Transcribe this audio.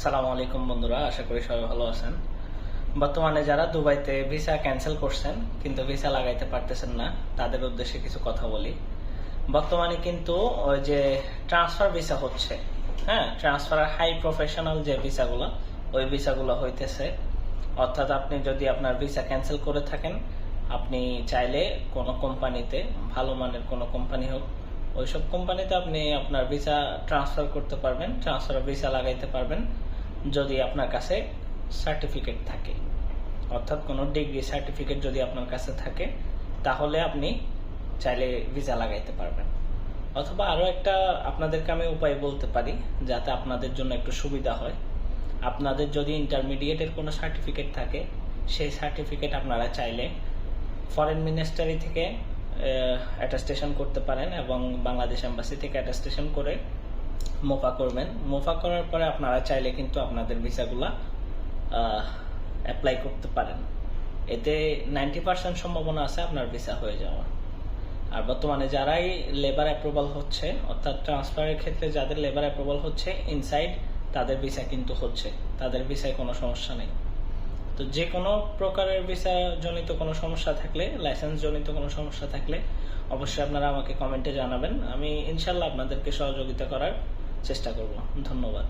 আসসালামু আলাইকুম বন্ধুরা, আশা করি সবাই ভালো আছেন। বর্তমানে যারা দুবাইতে ভিসা ক্যান্সেল করছেন, কিন্তু ভিসা লাগাইতে পারতেছেন না, তাদের উদ্দেশ্যে কিছু কথা বলি। বর্তমানে কিন্তু ওই যে ট্রান্সফার ভিসা হচ্ছে হ্যাঁ ট্রান্সফার হাই প্রফেশনাল যে ভিসাগুলো, ওই ভিসাগুলো হইতেছে। অর্থাৎ আপনি যদি আপনার ভিসা ক্যান্সেল করে থাকেন, আপনি চাইলে কোনো কোম্পানিতে, ভালো মানের কোনো কোম্পানি হোক, ওইসব কোম্পানিতে আপনি আপনার ভিসা ট্রান্সফার করতে পারবেন, ট্রান্সফার ভিসা লাগাইতে পারবেন। যদি আপনার কাছে সার্টিফিকেট থাকে, অর্থাৎ কোনো ডিগ্রি সার্টিফিকেট যদি আপনার কাছে থাকে, তাহলে আপনি চাইলে ভিসা লাগাইতে পারবেন। অথবা আরও একটা আপনাদেরকে আমি উপায় বলতে পারি, যাতে আপনাদের জন্য একটু সুবিধা হয়। আপনাদের যদি ইন্টারমিডিয়েটের কোনো সার্টিফিকেট থাকে, সেই সার্টিফিকেট আপনারা চাইলে ফরেন মিনিস্ট্রি থেকে অ্যাটাস্টেশন করতে পারেন এবং বাংলাদেশ এম্বাসি থেকে অ্যাটাস্টেশন করে মোফা করবেন। মোফা করার পরে আপনারা চাইলে কিন্তু আপনাদের ভিসাগুলা অ্যাপ্লাই করতে পারেন। এতে নাইনটি পার্সেন্ট সম্ভাবনা আছে আপনার ভিসা হয়ে যাওয়ার। আর বর্তমানে যারাই লেবার অ্যাপ্রুভাল হচ্ছে, অর্থাৎ ট্রান্সফারের ক্ষেত্রে যাদের লেবার অ্যাপ্রুভাল হচ্ছে ইনসাইড তাদের ভিসা কিন্তু হচ্ছে। তাদের ভিসায় কোনো সমস্যা নেই। তো যে কোনো প্রকারের ভিসা জনিত কোনো সমস্যা থাকলে লাইসেন্স জনিত কোনো সমস্যা থাকলে অবশ্যই আপনারা আমাকে কমেন্টে জানাবেন। আমি ইনশাল্লাহ আপনাদেরকে সহযোগিতা করার চেষ্টা করব। ধন্যবাদ।